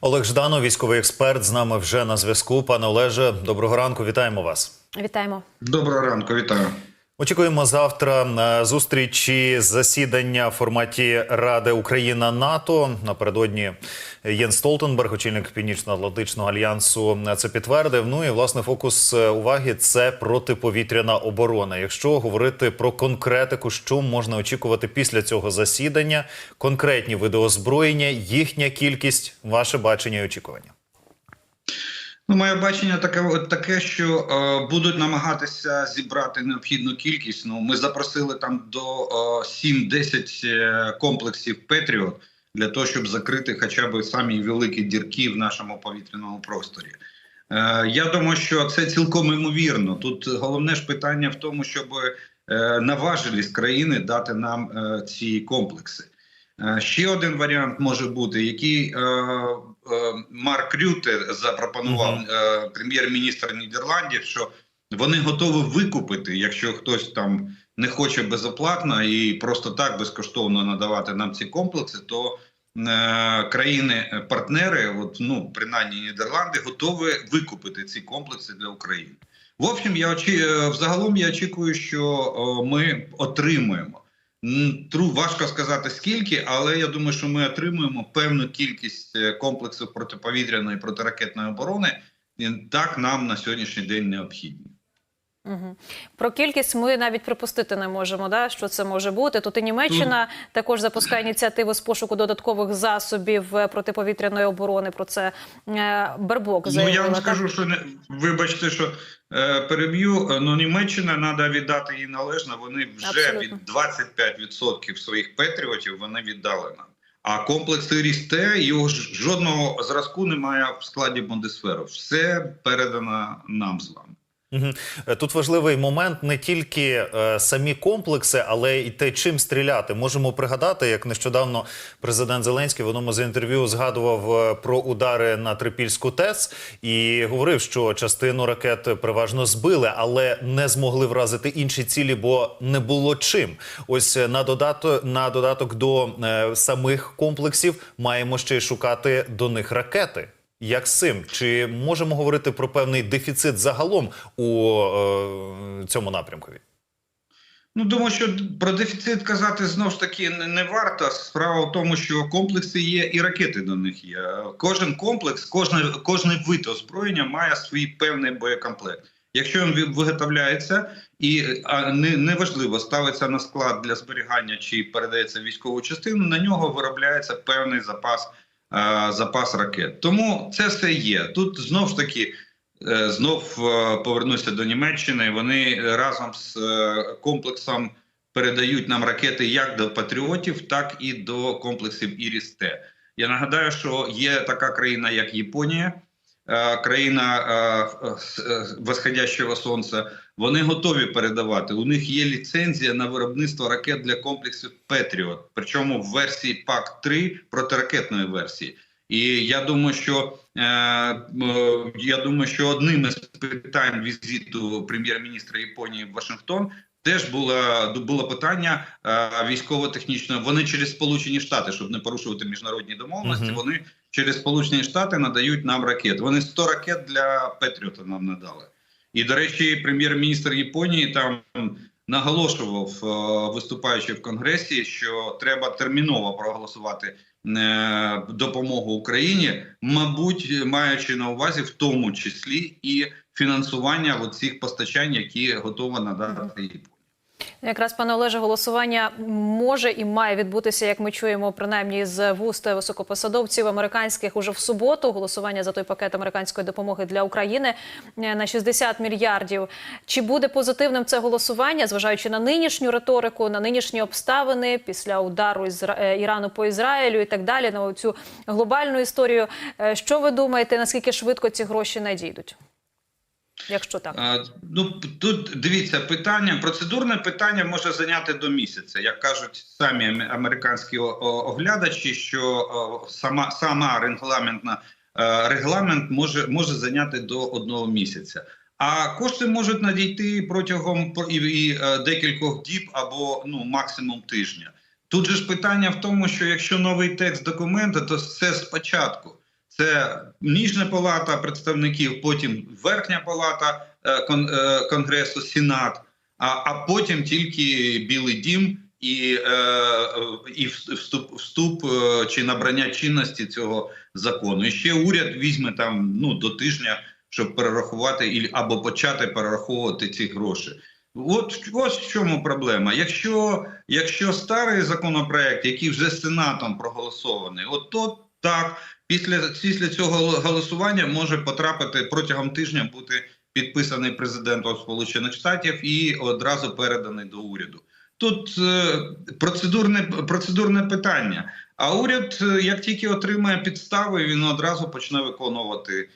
Олег Жданов, військовий експерт, з нами вже на зв'язку. Пане Олеже, доброго ранку. Вітаємо вас. Вітаємо. Доброго ранку, вітаю. Очікуємо завтра е, зустрічі засідання в форматі Ради Україна НАТО. Напередодні Єн Столтенберг, очільник Північно-Атлантичного альянсу, це підтвердив. Ну і власне фокус е, уваги це протиповітряна оборона. Якщо говорити про конкретику, що можна очікувати після цього засідання, конкретні види озброєння, їхня кількість, ваше бачення і очікування. Ну, моє бачення таке, таке, що е, будуть намагатися зібрати необхідну кількість. Ну, ми запросили там до е, 7-10 е, комплексів Петріот для того, щоб закрити хоча б самі великі дірки в нашому повітряному просторі. Е, я думаю, що це цілком імовірно. Тут головне ж питання в тому, щоб е, наважились країни дати нам е, ці комплекси. Е, Ще один варіант може бути, який е, Марк Рюте запропонував е, прем'єр-міністр Нідерландів, що вони готові викупити, якщо хтось там не хоче безоплатно і просто так безкоштовно надавати нам ці комплекси, то е, країни-партнери, от ну принаймні Нідерланди, готові викупити ці комплекси для України. В общем, я очі... е, взагалом я очікую, що ми отримуємо. Важко сказати скільки, але я думаю, що ми отримуємо певну кількість е, комплексів протиповітряної протиракетної оборони. І так нам на сьогоднішній день необхідні. Угу. Про кількість ми навіть припустити не можемо, да, що це може бути. Тут і Німеччина також запускає ініціативу з пошуку додаткових засобів е, протиповітряної оборони. Про це е, Бербок Ну я вам так? скажу, що не вибачте, що е, переб'ю. е, Ну Німеччина треба віддати їй належно. Вони вже Абсолютно. від 25% своїх патріотів вони віддали нам. А комплекс Рісте його жодного зразку немає в складі Бундесферу. Все передано нам з вами. Е, Тут важливий момент не тільки е, самі комплекси, але й те, чим стріляти. Можемо пригадати, як нещодавно президент Зеленський в одному з інтерв'ю згадував е, про удари на Трипільську ТЕС і говорив, що частину ракет переважно збили, але не змогли вразити інші цілі, бо не було чим. Ось е, на додаток на додаток до е, самих комплексів маємо ще й шукати до них ракети. Як з цим? Чи можемо говорити про певний дефіцит загалом у е, цьому напрямку? Ну, думаю, що про дефіцит казати знову ж таки не, варто. Справа в тому, що комплекси є і ракети до них є. Кожен комплекс, кожний вид озброєння має свій певний боєкомплект. Якщо він ви- виготовляється і а, не, неважливо ставиться на склад для зберігання чи передається військову частину, на нього виробляється певний запас, запас ракет. Тому це все є. Тут знов ж таки Е, Знов е, повернуся до Німеччини. Вони разом з е, комплексом передають нам ракети як до патріотів, так і до комплексів Іріс-Т. Я нагадаю, що є така країна, як Японія, е, країна е, е, восходящого сонця. Вони готові передавати. У них є ліцензія на виробництво ракет для комплексів Петріот, причому в версії ПАК 3 протиракетної версії. І я думаю, що е, е, я думаю, що одним із питань візиту прем'єр-міністра Японії в Вашингтон теж було, було питання е, військово-технічного. Вони через Сполучені Штати, щоб не порушувати міжнародні домовленості, Мгм. вони через Сполучені Штати надають нам ракет. Вони 100 ракет для Петріота нам надали. І до речі, прем'єр-міністр Японії там наголошував, е, виступаючи в конгресі, що треба терміново проголосувати е, допомогу Україні, мабуть, маючи на увазі в тому числі і фінансування цих постачань, які готова надати Японія. Якраз пане Олеже, голосування може і має відбутися, як ми чуємо, принаймні з вуст високопосадовців американських уже в суботу. Голосування за той пакет американської допомоги для України е, на 60 мільярдів. Чи буде позитивним це голосування, зважаючи на нинішню риторику, на нинішні обставини після удару Ізра... е, Ірану по Ізраїлю і так далі, на цю глобальну історію? Е, Що ви думаєте, наскільки швидко ці гроші надійдуть? Якщо так. Ну тут дивіться питання. Процедурне питання може зайняти до місяця, як кажуть самі американські оглядачі, що сама сама регламентна е, регламент може може зайняти до одного місяця. А кошти можуть надійти протягом про- і, і е, декількох діб або ну максимум тижня. Тут же ж питання в тому, що якщо новий текст документа, то це спочатку. Це ніжня палата представників, потім верхня палата е, е, Конгресу, Сенат, а, а потім тільки Білий Дім і, е, і вступ, вступ чи набрання чинності цього закону. І ще уряд візьме там ну до тижня, щоб перерахувати або почати перераховувати ці гроші. От ось в чому проблема. Якщо, якщо старий законопроект, який вже сенатом проголосований, от то так, після, після цього голосування може потрапити протягом тижня бути підписаний президентом Сполучених Штатів і одразу переданий до уряду. Тут е, процедурне, процедурне питання. А уряд, е, як тільки отримає підстави, він одразу почне виконувати.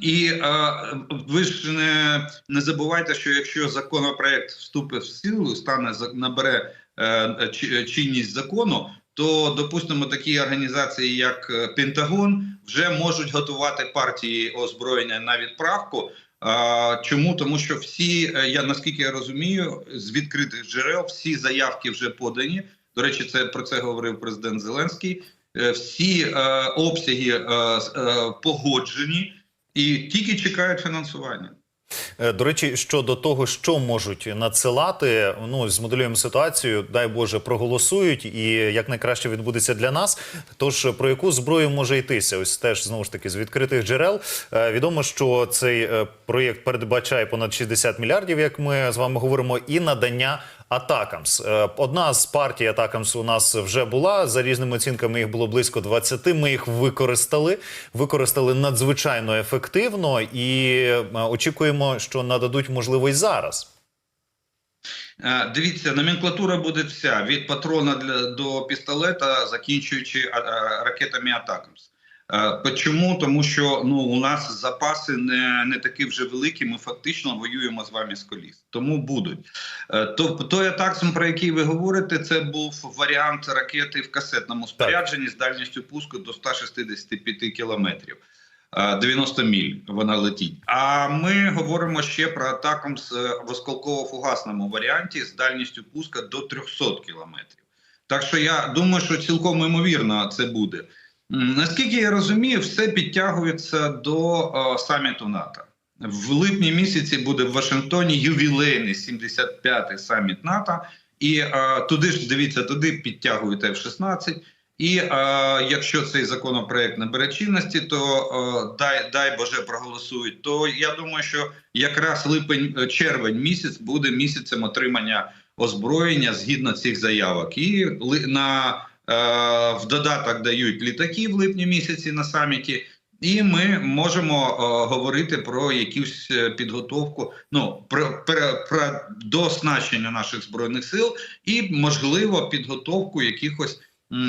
І е, ви ж не, не забувайте, що якщо законопроект вступить в силу, стане набере чинність закону, то допустимо такі організації, як е, Пентагон, вже можуть готувати партії озброєння на відправку. Чому тому, що всі, е, я наскільки я розумію, з відкритих джерел всі заявки вже подані. До речі, це про це говорив президент Зеленський. Е, Всі е, обсяги е, е, погоджені і тільки чекають фінансування. Е, До речі, щодо того, що можуть надсилати, ну змоделюємо ситуацію, дай Боже, проголосують, і як найкраще відбудеться для нас. Тож про яку зброю може йтися? Ось теж знову ж таки з відкритих джерел. Е, Відомо, що цей е, проєкт передбачає понад 60 мільярдів, як ми з вами говоримо, і надання. Атакамс. Е, Одна з партій Атакамс у нас вже була. За різними оцінками їх було близько 20. Ми їх використали. Використали надзвичайно ефективно і е, очікуємо, що нададуть можливо й зараз. Е, Дивіться, номенклатура буде вся від патрона для до пістолета, закінчуючи ракетами Атакамс. Е, Чому? Тому що ну у нас запаси не, не такі вже великі. Ми фактично воюємо з вами з коліс. Тому будуть. Е, То той Атаксом, про який ви говорите, це був варіант ракети в касетному спорядженні з дальністю пуску до 165 кілометрів. Е, 90 міль вона летить. А ми говоримо ще про е, в осколково-фугасному варіанті з дальністю пуска до 300 кілометрів. Так що я думаю, що цілком ймовірно це буде. Наскільки я розумію, все підтягується до е, саміту НАТО. В липні місяці буде в Вашингтоні ювілейний 75-й саміт НАТО, і е, туди ж дивіться, туди підтягують F-16. І е, якщо цей законопроект набере чинності, то е, дай дай Боже проголосують. То я думаю, що якраз липень, червень місяць буде місяцем отримання озброєння згідно цих заявок. І на в додаток дають літаки в липні місяці на саміті. І ми можемо е, говорити про якусь е, підготовку, ну про, про, про дооснащення наших збройних сил і можливо підготовку якихось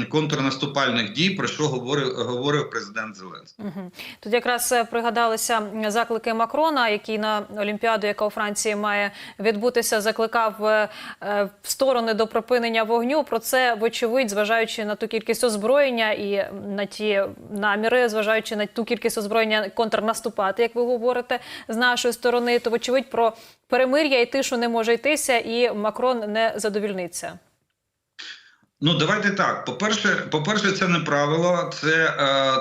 контрнаступальних дій, про що говорив говорив президент Зеленський. Мгм. Тут якраз е, пригадалися заклики Макрона, який на Олімпіаду, яка у Франції має відбутися, закликав е, е, в сторони до припинення вогню. Про це вочевидь, зважаючи на ту кількість озброєння і на ті наміри, зважаючи на ту кількість озброєння контрнаступати, як ви говорите, з нашої сторони, то вочевидь про перемир'я і тишу не може йтися, і Макрон не задовільниться. Ну давайте так. По перше, по перше, це не правило, це е,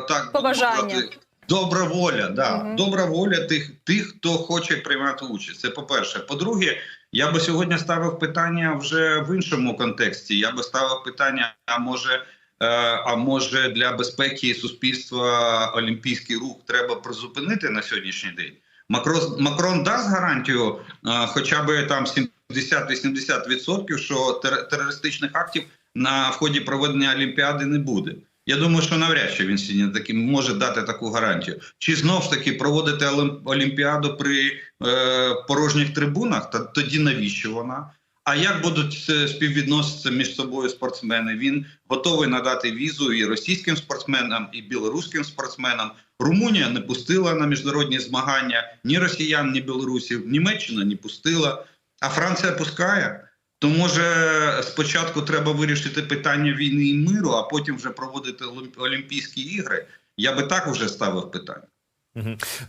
так Побажання. Добра воля, да. Мгм. добра воля тих, тих, хто хоче приймати участь. Це по-перше. По-друге, я би сьогодні ставив питання вже в іншому контексті. Я би ставив питання: а може, е, а може для безпеки суспільства олімпійський рух треба призупинити на сьогоднішній день? Макрон, Макрон дасть гарантію, е, хоча б там 70-80%, що тер- терористичних актів на в ході проведення Олімпіади не буде. Я думаю, що навряд чи він сьогодні таки може дати таку гарантію. Чи знов ж таки проводити Олімпіаду при е, порожніх трибунах? Та тоді навіщо вона? А як будуть е, співвідноситися між собою спортсмени? Він готовий надати візу і російським спортсменам, і білоруським спортсменам. Румунія не пустила на міжнародні змагання ні росіян, ні білорусів. Німеччина не пустила, а Франція пускає. То може спочатку треба вирішити питання війни і миру, а потім вже проводити Олімп- Олімпійські ігри. Я би так вже ставив питання.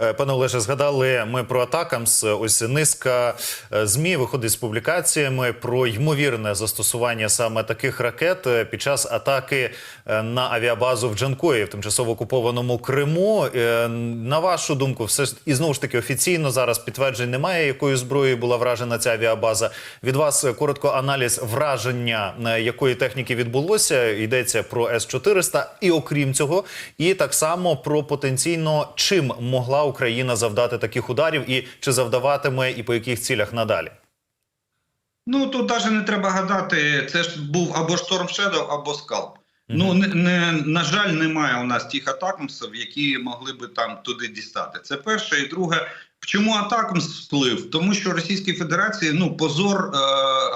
Е, Пане Олеже, згадали ми про Атакамс. Ось низка е, змі виходить з публікаціями про ймовірне застосування саме таких ракет е, під час атаки на авіабазу в Джанкої в тимчасово окупованому Криму. На вашу думку, все ж і знову ж таки офіційно зараз підтверджень немає, якою зброєю була вражена ця авіабаза. Від вас коротко аналіз враження якої техніки відбулося. Йдеться про С-400 і окрім цього, і так само про потенційно чим могла Україна завдати таких ударів, і чи завдаватиме, і по яких цілях надалі. Ну тут навіть не треба гадати. Це ж був або Storm Shadow, або Scalp. Ну не, не на жаль, немає у нас тих атакамсів, які могли би там туди дістати. Це перше і друге. Чому атакамс вплив? Тому що Російській Федерації ну позор е,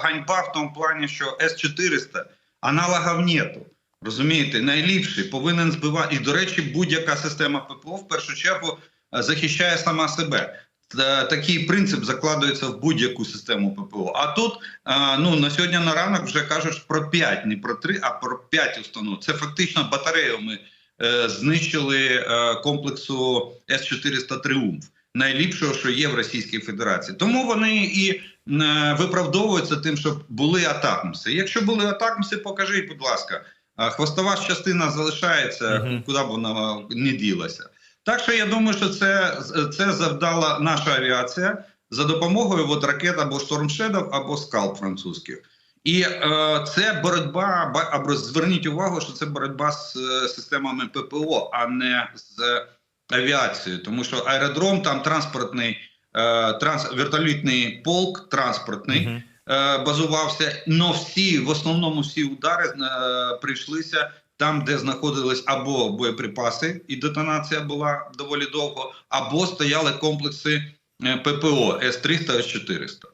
ганьба в тому плані, що С 400 аналогів нету. Розумієте, найліпший повинен збивати. І до речі, будь-яка система ППО в першу чергу е, захищає сама себе. Е, Такий принцип закладується в будь-яку систему ППО. А тут е, ну на сьогодні на ранок вже кажуть про 5, не про 3, а про 5 установ. Це фактично батарею ми знищили комплексу С-400 Тріумф, найліпшого, що є в Російській Федерації. Тому вони і виправдовуються тим, що були атакмси. Якщо були атакмси, покажіть, будь ласка. Хвостова частина залишається, Мгм. куди б вона не ділася. Так що я думаю, що це, це завдала наша авіація за допомогою от, ракет або Shadow, або Скалп французьких. І е, це боротьба, або зверніть увагу, що це боротьба з е, системами ППО, а не з авіацією. Тому що аеродром там транспортний, е, транс, вертолітний полк транспортний Мгм. е, базувався. Но всі, в основному всі удари е, прийшлися там, де знаходились або боєприпаси, і детонація була доволі довго, або стояли комплекси е, ППО С-300, С-400.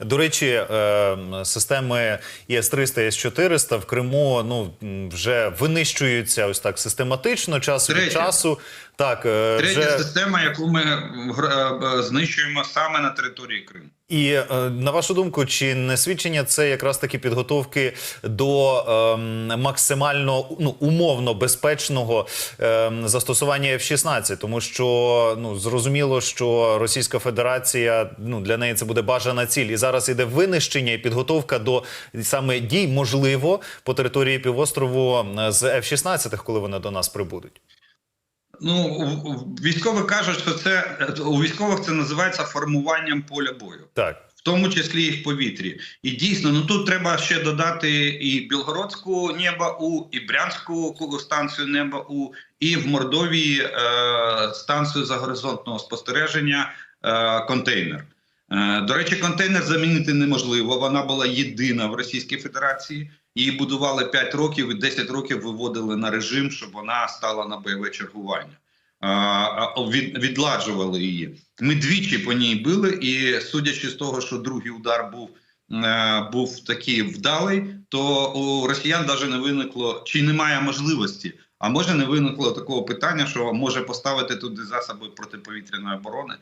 До речі, е, системи ІС-300, С-400 в Криму ну вже винищуються ось так систематично, час від часу. Так, е, Третя вже система, яку ми гр- е, знищуємо саме на території Криму. І е, на вашу думку, чи не свідчення це якраз таки підготовки до ем, максимально ну умовно безпечного ем, застосування F-16? Тому що ну зрозуміло, що Російська Федерація ну для неї це буде бажана ціль, і зараз іде винищення і підготовка до саме дій, можливо, по території півострову е, з F-16, коли вони до нас прибудуть. Ну, військові кажуть, що це у військових це називається формуванням поля бою. Так. в тому числі і в повітрі. І дійсно, ну тут треба ще додати і Білгородську неба У, і Брянську ку- станцію неба У, і в Мордовії е, станцію загоризонтного спостереження е, контейнер. Е, до речі, контейнер замінити неможливо. Вона була єдина в Російській Федерації. Її будували 5 років і 10 років виводили на режим, щоб вона стала на бойове чергування. Від, відладжували її. Ми двічі по ній били, і судячи з того, що другий удар був, е, був такий вдалий, то у росіян навіть не виникло чи немає можливості. А може не виникло такого питання, що може поставити туди засоби протиповітряної оборони.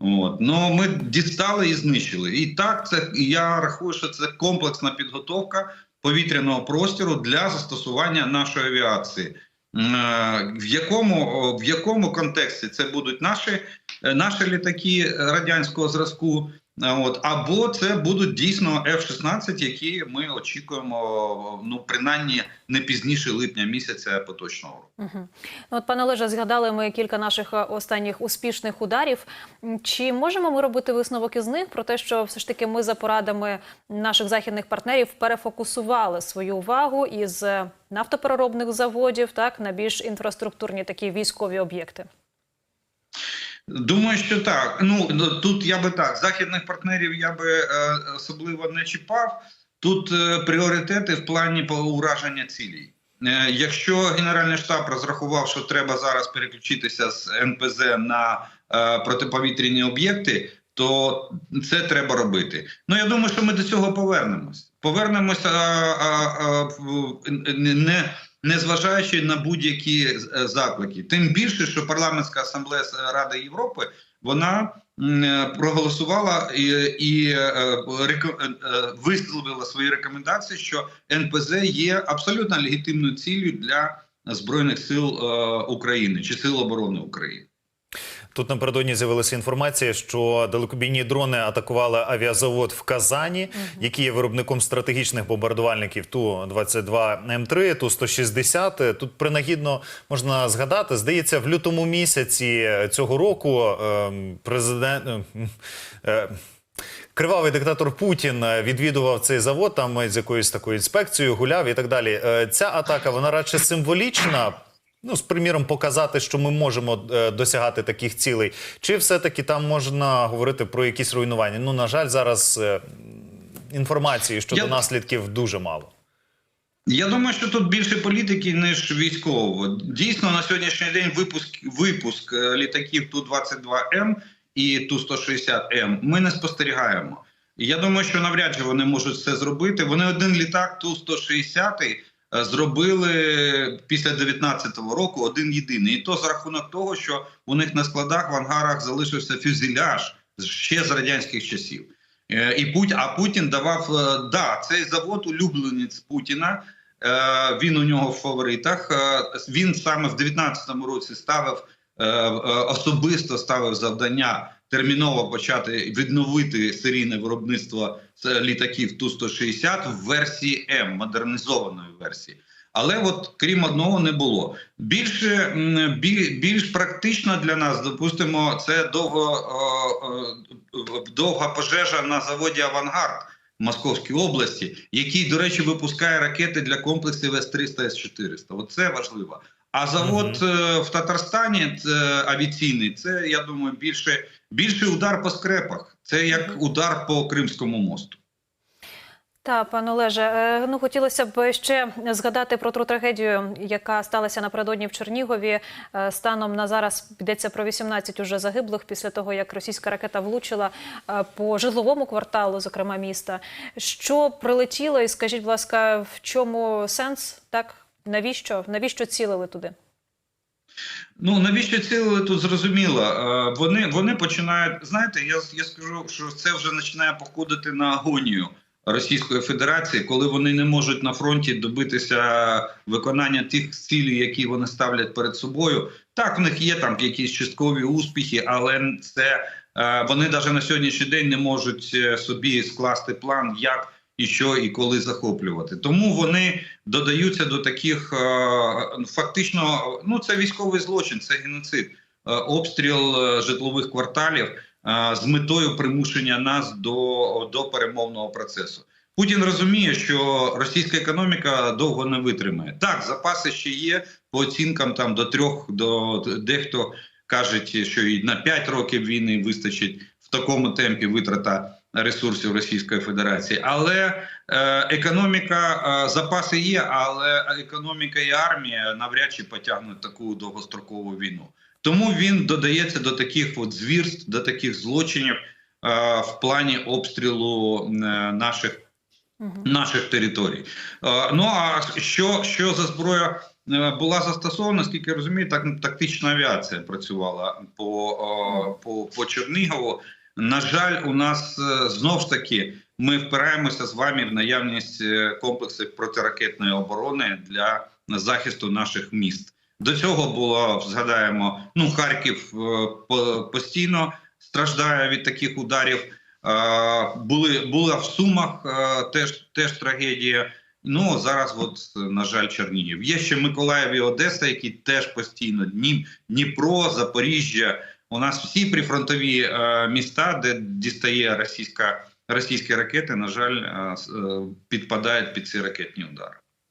От ну ми дістали і знищили. І так, це я рахую, що це комплексна підготовка повітряного простору для застосування нашої авіації. Е, В якому в якому контексті це будуть наші, е, наші літаки радянського зразку, от або це будуть дійсно F-16, які ми очікуємо ну принаймні не пізніше липня місяця поточного року. Угу. От, пане Олеже, згадали ми кілька наших е, останніх успішних ударів. Чи можемо ми робити висновок із них про те, що все ж таки ми за порадами наших західних партнерів перефокусували свою увагу із е, нафтопереробних заводів так на більш інфраструктурні такі військові об'єкти? Думаю, що так. Ну тут я би так західних партнерів я би е, особливо не чіпав. Тут е, пріоритети в плані ураження цілей. Е, якщо Генеральний штаб розрахував, що треба зараз переключитися з НПЗ на е, протиповітряні об'єкти, то це треба робити. Ну я думаю, що ми до цього повернемось. Повернемося а, а, а, не незважаючи на будь-які е, заклики. Тим більше, що парламентська асамблея Ради Європи вона е, проголосувала і, і е, висловила свої рекомендації, що НПЗ є абсолютно легітимною ціллю для збройних сил України чи сил оборони України. Тут напередодні з'явилася інформація, що далекобійні дрони атакували авіазавод в Казані, який є виробником стратегічних бомбардувальників Ту-22 М3, Ту-160. Тут принагідно можна згадати, здається, в лютому місяці цього року ем, президент. ем, е, Кривавий диктатор Путін е, відвідував цей завод там з якоюсь такою інспекцією, гуляв і так далі. Е, Ця атака вона радше символічна. Ну, з приміром, показати, що ми можемо е, досягати таких цілей, чи все-таки там можна говорити про якісь руйнування? Ну, на жаль, зараз е, інформації щодо Я- наслідків дуже мало. Я думаю, що тут більше політики, ніж військового. Дійсно, на сьогоднішній день випуск випуск е, літаків Ту-22М і Ту-160М ми не спостерігаємо. Я думаю, що навряд чи вони можуть це зробити. Вони один літак Ту-160 е, зробили після 19-го року один єдиний. І то за рахунок того, що у них на складах в ангарах залишився фюзеляж ще з радянських часів. Е, І Путь, а Путін давав е, да, цей завод улюбленець Путіна. е, Він у нього в фаворитах. Е, Він саме в 19-му році ставив е, е, особисто ставив завдання терміново почати відновити серійне виробництво літаків Ту-160 в версії М, модернізованої версії. Але от крім одного не було. Більше більш практично для нас, допустимо, це довго, е, е, довга пожежа на заводі Авангард в Московській області, який, до речі, випускає ракети для комплексів С-300, С-400. Оце важливо. А завод е, в Татарстані це авіаційний, це я думаю, більше більший удар по скрепах. Це як удар по Кримському мосту. Та, пане Олеже, е, ну хотілося б ще згадати про ту трагедію, яка сталася напередодні в Чернігові. Е, Станом на зараз йдеться про 18 уже загиблих після того, як російська ракета влучила по житловому кварталу, зокрема міста. Що прилетіло, і скажіть, будь ласка, в чому сенс? Так навіщо? Навіщо цілили туди? Ну навіщо цілили тут зрозуміло? Е, Вони вони починають. Знаєте, я я скажу, що це вже починає походити на агонію Російської Федерації, коли вони не можуть на фронті добитися виконання тих цілей, які вони ставлять перед собою. Так, в них є там якісь часткові успіхи, але це е, вони навіть на сьогоднішній день не можуть е, собі скласти план, як і що і коли захоплювати. Тому вони додаються до таких е, фактично, ну це військовий злочин, це геноцид, Е, обстріл е, житлових кварталів з метою примушення нас до, до перемовного процесу. Путін розуміє, що російська економіка довго не витримає. Так, запаси ще є по оцінкам там до трьох, до дехто кажуть, що і на 5 років війни вистачить в такому темпі витрата ресурсів Російської Федерації, але е, економіка е, запаси є, але економіка і армія навряд чи потягнуть таку довгострокову війну. Тому він додається до таких от звірств, до таких злочинів е, в плані обстрілу наших наших територій. Ну а що, що за зброя була застосована, скільки я розумію, так тактична авіація працювала по, по, по Чернігову. На жаль, у нас е, знов ж таки ми впираємося з вами в наявність е, комплексів протиракетної оборони для захисту наших міст. До цього було згадаємо, ну Харків е, постійно страждає від таких ударів. Були була в Сумах теж теж трагедія. Ну зараз, от на жаль, Чернігів. Є ще Миколаїв і Одеса, які теж постійно Дніп, Дніпро, Запоріжжя. У нас всі прифронтові е, міста, де дістає російська російські ракети, на жаль, е, е, підпадають під ці ракетні удари.